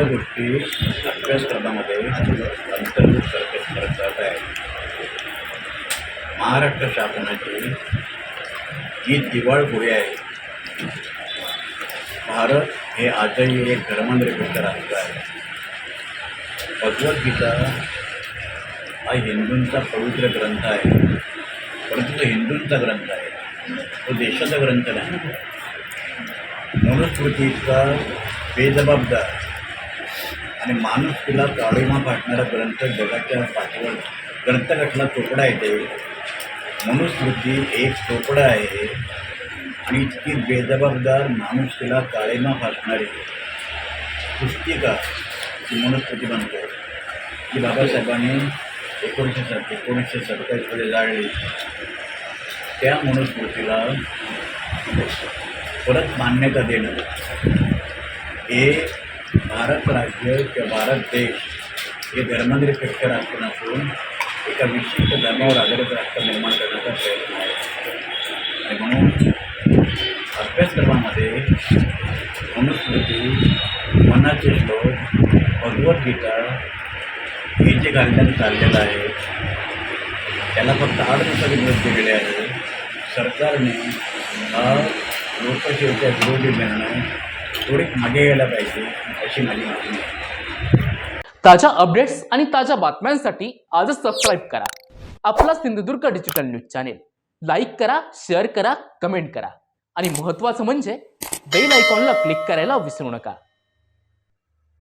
या गोष्टी अभ्यासक्रमामध्ये अंतर्भूत करत करत जात आहे. महाराष्ट्र शासनाची जी दिवाळखोरी आहे भारत हे आजही एक धर्मनिरपेक्ष राष्ट्र आहे. भगवद्गीता हा हिंदूंचा पवित्र ग्रंथ आहे. परंतु तो हिंदूंचा ग्रंथ आहे. तो देशाचा ग्रंथ नाही. मनुस्मृतीचा बेजबाबदार आणि माणूस तिला ताळीमा फाटणारा ग्रंथ जगाच्या पाठीवर ग्रंथ कठला चोपडा येते मनुस्मृती एक चोपडा आहे आणि इतकी बेजबाबदार माणूस तिला काळीमा फाटणारी पुस्तिका ती मनुस्मृती बनते. ती बाबासाहेबांनी एकोणीसशे सत् एकोणीसशे सत्तावीसमध्ये जाळली. त्या मनुस्मृतीला परत मान्यता देणं. हे भारत राज्य किंवा भारत देश हे धर्मनिरपेक्ष राष्ट्र नसून एका विशिष्ट धर्मावर आधारित राष्ट्र निर्माण करण्याचा प्रयत्न आहे आणि म्हणून अभ्यासक्रमामध्ये मनुस्मृती मनाचे श्लोक भगवद्गीता हे जे घालण्यात चाललेलं आहे त्याला फक्त आठ दिवसाचे दिवस दिलेले आहे सरकारने हा। लोकशाहीच्या विरोधी निर्णय थोडीक मागे यायला पाहिजे अशी माझी मागणी ताज्या अपडेट्स आणि ताज्या बातम्यांसाठी आजच सबस्क्राईब करा. आपला Sindhudurg digital news channel like करा शेअर करा कमेंट करा. आणि महत्त्वाचं म्हणजे बेल आयकॉनला क्लिक करायला विसरू नका.